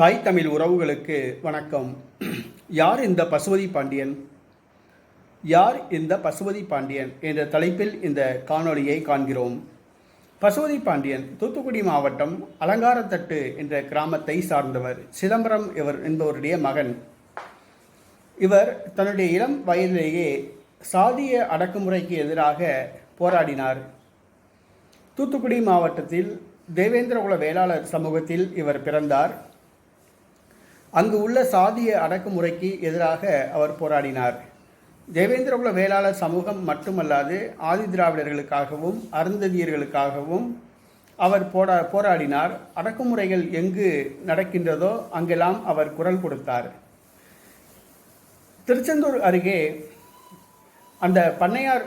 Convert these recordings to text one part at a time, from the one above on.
தாய் தமிழ் உறவுகளுக்கு வணக்கம். யார் இந்த பசுபதி பாண்டியன்? யார் இந்த பசுபதி பாண்டியன் என்ற தலைப்பில் இந்த காணொளியை காண்கிறோம். பசுபதி பாண்டியன் தூத்துக்குடி மாவட்டம் அலங்காரத்தட்டு என்ற கிராமத்தை சார்ந்தவர். சிதம்பரம் இவர் என்பவருடைய மகன். இவர் தன்னுடைய இளம் வயதிலேயே சாதிய அடக்குமுறைக்கு எதிராக போராடினார். தூத்துக்குடி மாவட்டத்தில் தேவேந்திரகுல வேளாளர் சமூகத்தில் இவர் பிறந்தார். அங்கு உள்ள சாதிய அடக்குமுறைக்கு எதிராக அவர் போராடினார். தேவேந்திரகுல வேளாளர் சமூகம் மட்டுமல்லாது ஆதி திராவிடர்களுக்காகவும் அருந்ததியர்களுக்காகவும் அவர் போரா போராடினார். அடக்குமுறைகள் எங்கு நடக்கின்றதோ அங்கெல்லாம் அவர் குரல் கொடுத்தார். திருச்செந்தூர் அருகே அந்த பண்ணையார்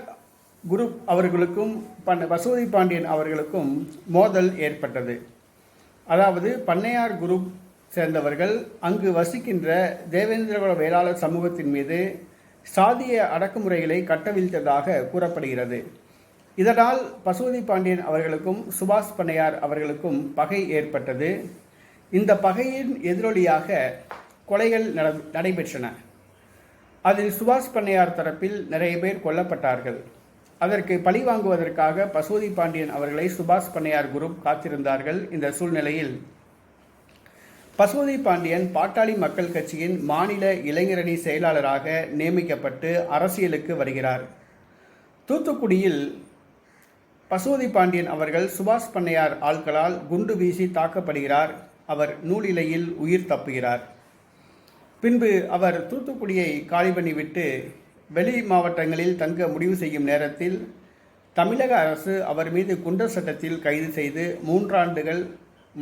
குரூப் அவர்களுக்கும் பண் வசூதி பாண்டியன் அவர்களுக்கும் மோதல் ஏற்பட்டது. அதாவது பண்ணையார் குரூப் சேர்ந்தவர்கள் அங்கு வசிக்கின்ற தேவேந்திரகுல வேளாளர் சமூகத்தின் மீது சாதிய அடக்குமுறைகளை கட்டவிழ்த்ததாக கூறப்படுகிறது. இதனால் பசுபதி பாண்டியன் அவர்களுக்கும் சுபாஷ் பண்ணையார் அவர்களுக்கும் பகை ஏற்பட்டது. இந்த பகையின் எதிரொலியாக கொலைகள் நட- நடைபெற்றன. அதில் சுபாஷ் பண்ணையார் தரப்பில் நிறைய பேர் கொல்லப்பட்டார்கள். அதற்கு பழி வாங்குவதற்காக பசுபதி பாண்டியன் அவர்களை சுபாஷ் பண்ணையார் குரூப் காத்திருந்தார்கள். இந்த சூழ்நிலையில் பசுமதி பாண்டியன் பாட்டாளி மக்கள் கட்சியின் மாநில இளைஞரணி செயலாளராக நியமிக்கப்பட்டு அரசியலுக்கு வருகிறார். தூத்துக்குடியில் பசுமதி பாண்டியன் அவர்கள் சுபாஷ் பண்ணையார் ஆட்களால் குண்டு வீசி தாக்கப்படுகிறார். அவர் நூலிலையில் உயிர் தப்புகிறார். பின்பு அவர் தூத்துக்குடியை காலி பண்ணிவிட்டு வெளி மாவட்டங்களில் தங்க முடிவு செய்யும் நேரத்தில் தமிழக அரசு அவர் மீது குண்டர் சட்டத்தில் கைது செய்து மூன்றாண்டுகள்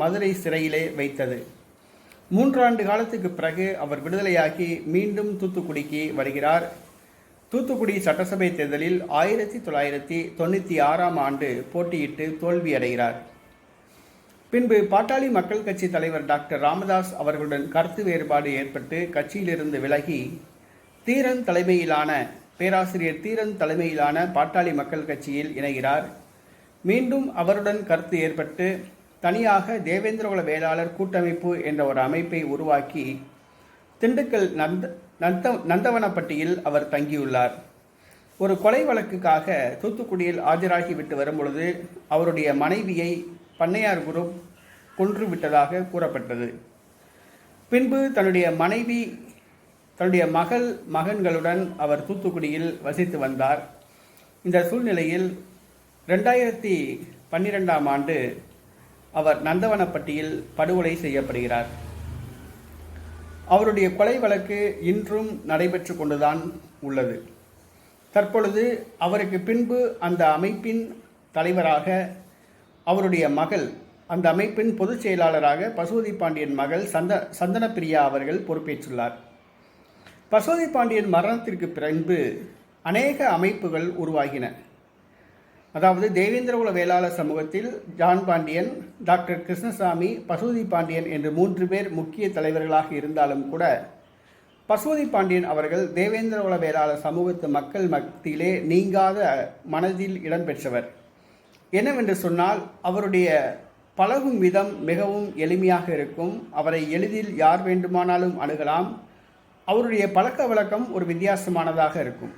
மதுரை சிறையிலே வைத்தது. மூன்றாண்டு காலத்துக்கு பிறகு அவர் விடுதலையாகி மீண்டும் தூத்துக்குடிக்கு வருகிறார். தூத்துக்குடி சட்டசபை தேர்தலில் ஆயிரத்தி தொள்ளாயிரத்தி தொண்ணூற்றி ஆறாம் ஆண்டு போட்டியிட்டு தோல்வியடைகிறார். பின்பு பாட்டாளி மக்கள் கட்சி தலைவர் டாக்டர் ராமதாஸ் அவர்களுடன் கருத்து வேறுபாடு ஏற்பட்டு கட்சியிலிருந்து விலகி தீரன் தலைமையிலான பேராசிரியர் தீரன் தலைமையிலான பாட்டாளி மக்கள் கட்சியில் இணைகிறார். மீண்டும் அவருடன் கருத்து ஏற்பட்டு தனியாக தேவேந்திரகுல வேளாளர் கூட்டமைப்பு என்ற ஒரு அமைப்பை உருவாக்கி திண்டுக்கல் நந்த நந்த நந்தவனப்பட்டியில் அவர் தங்கியுள்ளார். ஒரு கொலை வழக்குக்காக தூத்துக்குடியில் ஆஜராகி விட்டு வரும்பொழுது அவருடைய மனைவியை பண்ணையார் குரூப் கொன்று விட்டதாக கூறப்பட்டது. பின்பு தன்னுடைய மனைவி தன்னுடைய மகள் மகன்களுடன் அவர் தூத்துக்குடியில் வசித்து வந்தார். இந்த சூழ்நிலையில் ரெண்டாயிரத்தி பன்னிரெண்டாம் ஆண்டு அவர் நந்தவனப்பட்டியில் படுகொலை செய்யப்படுகிறார். அவருடைய கொலை வழக்கு இன்றும் நடைபெற்று கொண்டுதான் உள்ளது. தற்பொழுது அவருக்கு பின்பு அந்த அமைப்பின் தலைவராக அவருடைய மகள் அந்த அமைப்பின் பொதுச் செயலாளராக பசுபதி பாண்டியன் மகள் சந்த சந்தனப்பிரியா அவர்கள் பொறுப்பேற்றுள்ளார். பசுபதி பாண்டியன் மரணத்திற்கு பின்பு அநேக அமைப்புகள் உருவாகின. அதாவது தேவேந்திரகுல வேளாளர் சமூகத்தில் ஜான் பாண்டியன் டாக்டர் கிருஷ்ணசாமி பசுதி பாண்டியன் என்று மூன்று பேர் முக்கிய தலைவர்களாக இருந்தாலும் கூட பசுபதி பாண்டியன் அவர்கள் தேவேந்திரகுல வேளாளர் சமூகத்து மக்கள் மத்தியிலே நீங்காத மனதில் இடம்பெற்றவர் என்னவென்று சொன்னால் அவருடைய பழகும் விதம் மிகவும் எளிமையாக இருக்கும். அவரை எளிதில் யார் வேண்டுமானாலும் அணுகலாம். அவருடைய பழக்க வழக்கம் ஒரு வித்தியாசமானதாக இருக்கும்.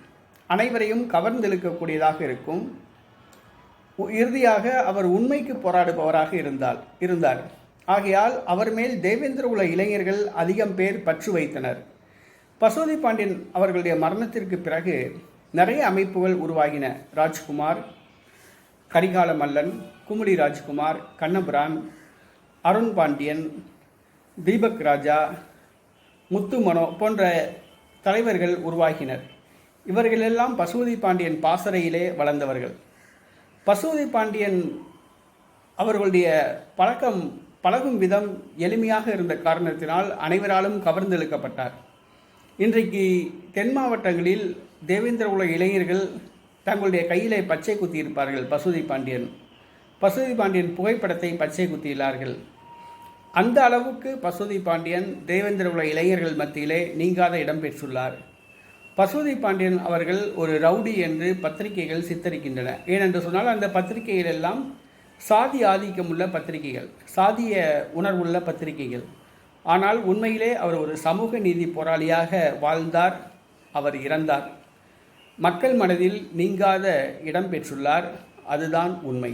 அனைவரையும் கவர்ந்தெழுக்கக்கூடியதாக இருக்கும். இறுதியாக அவர் உண்மைக்கு போராடுபவராக இருந்தால் இருந்தார். ஆகையால் அவர் மேல் தேவேந்திர உல இளைஞர்கள் அதிகம் பேர் பற்று வைத்தனர். பசோதி பாண்டியன் அவர்களுடைய மரணத்திற்கு பிறகு நிறைய அமைப்புகள் உருவாகின. ராஜ்குமார் கரிகால மல்லன் குமுடி ராஜ்குமார் கண்ணபுரான் அருண் பாண்டியன் தீபக் ராஜா முத்து மனோ போன்ற தலைவர்கள் உருவாகினர். இவர்களெல்லாம் பசுபதி பாண்டியன் பாசறையிலே வளர்ந்தவர்கள். பசுபதி பாண்டியன் அவர்களுடைய பழக்கம் பழகும் விதம் எளிமையாக இருந்த காரணத்தினால் அனைவராலும் கவர்ந்தெழுக்கப்பட்டார். இன்றைக்கு தென் மாவட்டங்களில் தேவேந்திர உலக இளைஞர்கள் தங்களுடைய கையிலே பச்சை குத்தியிருப்பார்கள் பசுதி பாண்டியன். பசுதி பாண்டியன் புகைப்படத்தை பச்சை குத்தியுள்ளார்கள் அந்த அளவுக்கு பசுதி பாண்டியன் தேவேந்திர உலக இளைஞர்கள் மத்தியிலே நீங்காத இடம் பெற்றுள்ளார். பசுபதி பாண்டியன் அவர்கள் ஒரு ரவுடி என்று பத்திரிகைகள் சித்தரிக்கின்றன. ஏனென்று சொன்னால் அந்த பத்திரிகைகள் எல்லாம் சாதி ஆதிக்கம் உள்ள பத்திரிகைகள் சாதிய உணர்வுள்ள பத்திரிகைகள். ஆனால் உண்மையிலே அவர் ஒரு சமூக நீதி போராளியாக வாழ்ந்தார் அவர் இறந்தார். மக்கள் மனதில் நீங்காத இடம் பெற்றுள்ளார் அதுதான் உண்மை.